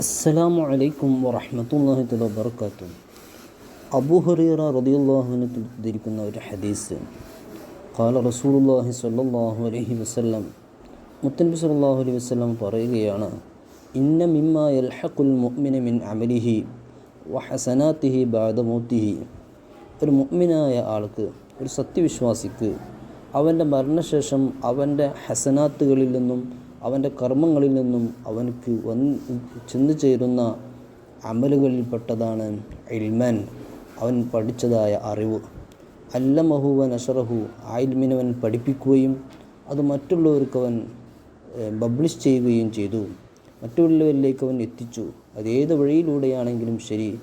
അസ്സലാമു അലൈക്കും വറഹ്മത്തുള്ളാഹി തല വർക്കാത്തു അബൂ ഹുറൈറ അൻഹു ഉദ്ധരിക്കുന്ന ഒരു ഹദീസ്. കാല റസൂലുള്ളാഹി സ്വല്ലല്ലാഹു അലഹി വസല്ലം. മുത്തൻബി സല്ലാഹു അലൈഹി വസ്ലം പറയുകയാണ് ഇന്ന മിമ്മ യൽഹഖുൽ മുഅ്മിന മിൻ അമലിഹി വഹസനാത്തിഹി ബഅദ മൗത്തിഹി. ഒരു മുഅ്മിനായ ആൾക്ക് ഒരു സത്യവിശ്വാസിക്ക് അവന്റെ മരണശേഷം അവന്റെ ഹസനാത്തുകളിൽ നിന്നും അവന്റെ കർമ്മങ്ങളിൽ നിന്നും അവനക്ക് വന്ന് ചെന്നു ചേരുന്ന അമലുകളിൽപ്പെട്ടതാണ് ഇൽമൻ. അവൻ പഠിച്ചതായ അറിവ്. അല്ലമഹുവൻ അഷറഹു ആ ഇൽമിനവൻ പഠിപ്പിക്കുകയും അത് മറ്റുള്ളവർക്ക് അവൻ പബ്ലിഷ് ചെയ്യുകയും ചെയ്തു. മറ്റുള്ളവരിലേക്ക് അവൻ എത്തിച്ചു. അത് ഏത് വഴിയിലൂടെയാണെങ്കിലും ശരി.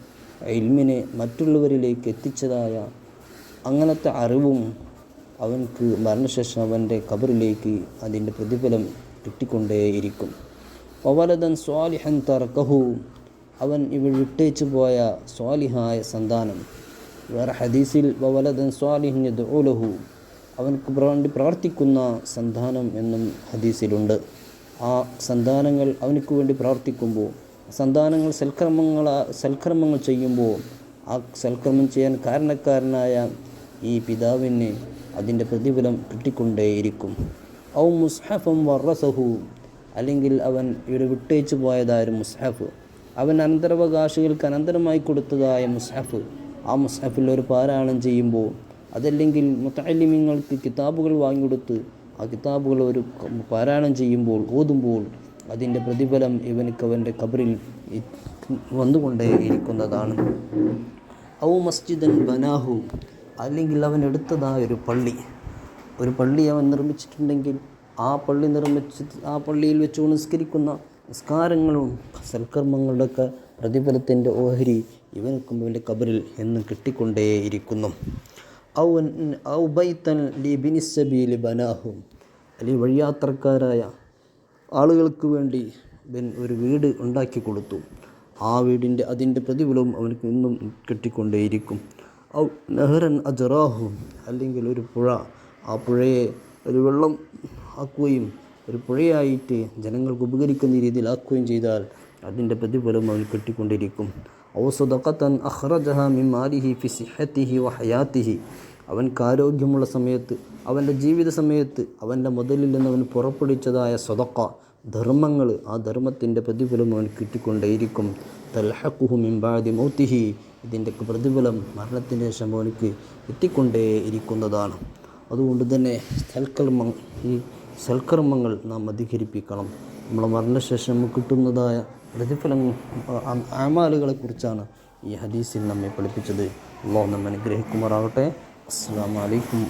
ഇൽമിനെ മറ്റുള്ളവരിലേക്ക് എത്തിച്ചതായ അങ്ങനത്തെ അറിവും അവൻക്ക് മരണശേഷം അവന്റെ കബറിലേക്ക് അതിന്റെ പ്രതിഫലം കിട്ടിക്കൊണ്ടേയിരിക്കും. ഒവലതൻ സ്വാലിഹൻ തർക്കഹു. അവൻ ഇവൾ വിട്ടേച്ചു പോയ സ്വാലിഹായ സന്താനം. വേറെ ഹദീസിൽ വവലദൻ സ്വാലിഹിൻ ദുലഹു അവൻക്ക് വേണ്ടി പ്രാർത്ഥിക്കുന്ന സന്താനം എന്നും ഹദീസിലുണ്ട്. ആ സന്താനങ്ങൾ അവനക്ക് വേണ്ടി പ്രാർത്ഥിക്കുമ്പോൾ സന്താനങ്ങൾ സൽക്രമങ്ങൾ സൽക്രമങ്ങൾ ചെയ്യുമ്പോൾ ആ സൽക്രമം ചെയ്യാൻ കാരണക്കാരനായ ഈ പിതാവിന് അതിന്റെ പ്രതിഫലം കിട്ടിക്കൊണ്ടേയിരിക്കും. ഔ മുസ്ഹഫം വറസഹു. അല്ലെങ്കിൽ അവൻ ഇവിടെ വിട്ടേച്ചു പോയതായ മുസ്ഹഫ്? അവൻ അനന്തരാവകാശികൾക്ക് അനന്തരമായി കൊടുത്തതായ മുസ്ഹഫ്. ആ മുസ്ഹഫിൽ ഒരു പാരായണം ചെയ്യുമ്പോൾ അതല്ലെങ്കിൽ മുത്തലിമിങ്ങൾക്ക് കിതാബുകൾ വാങ്ങിക്കൊടുത്ത് ആ കിതാബുകൾ ഒരു പാരായണം ചെയ്യുമ്പോൾ ഓതുമ്പോൾ അതിന്റെ പ്രതിഫലം ഇവനക്ക് അവന്റെ കബറിൽ വന്നുകൊണ്ടേ ഇരിക്കുന്നതാണ്. ഔ മസ്ജിദൻ ബനാഹു. അല്ലെങ്കിൽ അവൻ എടുത്തതായ ഒരു പള്ളി. ഒരു പള്ളി അവൻ നിർമ്മിച്ചിട്ടുണ്ടെങ്കിൽ ആ പള്ളി നിർമ്മിച്ച് ആ പള്ളിയിൽ വെച്ച് നിസ്കരിക്കുന്ന നിസ്കാരങ്ങളും സൽക്കർമ്മങ്ങളുടെയൊക്കെ പ്രതിഫലത്തിന്റെ ഓഹരി ഇവനക്കും ഇവന്റെ കബറിൽ എന്നും കിട്ടിക്കൊണ്ടേയിരിക്കുന്നു. ഔ ഔ ബൈത്തൻ ലി ബിനിസബീലി ബനാഹു. അല്ലെങ്കിൽ വഴിയാത്രക്കാരായ ആളുകൾക്ക് വേണ്ടി ഇവൻ ഒരു വീട് ഉണ്ടാക്കി കൊടുത്തു. ആ വീടിന്റെ അതിന്റെ പ്രതിഫലവും അവനക്ക് ഇന്നും കിട്ടിക്കൊണ്ടേയിരിക്കും. ഔ നെഹ്റൻ അജറാഹു. അല്ലെങ്കിൽ ഒരു പുഴ. ആ പുഴയെ ഒരു വെള്ളം ആക്കുകയും ഒരു പുഴയായിട്ട് ജനങ്ങൾക്ക് ഉപകരിക്കുന്ന രീതിയിൽ ആക്കുകയും ചെയ്താൽ അതിന്റെ പ്രതിഫലം അവൻ കെട്ടിക്കൊണ്ടിരിക്കും. ഔ സുദഖത്തൻ അഹ്റജഹ മിമാലിഹി ഫി വഹയാത്തിഹി അവൻക്ക് ആരോഗ്യമുള്ള സമയത്ത് അവന്റെ ജീവിത സമയത്ത് അവന്റെ മുതലിൽ നിന്ന് അവൻ പുറപ്പെടുവിച്ചതായ സ്വതക്ക ധർമ്മങ്ങൾ ആ ധർമ്മത്തിന്റെ പ്രതിഫലം അവൻ കിട്ടിക്കൊണ്ടേയിരിക്കും. തൽഹക്കുഹു മിംബാദി മൗത്തിഹി. ഇതിന്റെ പ്രതിഫലം മരണത്തിന് ശേഷം അവനക്ക് എത്തിക്കൊണ്ടേ ഇരിക്കുന്നതാണ് അതുകൊണ്ട് തന്നെ സൽക്കർമ്മ ഈ സൽക്കർമ്മങ്ങൾ നാം അധികരിപ്പിക്കണം. നമ്മളെ മരണശേഷം നമുക്ക് കിട്ടുന്നതായ പ്രതിഫലം ആമാലുകളെക്കുറിച്ചാണ് ഈ ഹദീസിൽ നമ്മെ പഠിപ്പിച്ചത്. അള്ളാഹു നമ്മെ അനുഗ്രഹിക്കുമാറാകട്ടെ. അസ്സാം വലൈക്കും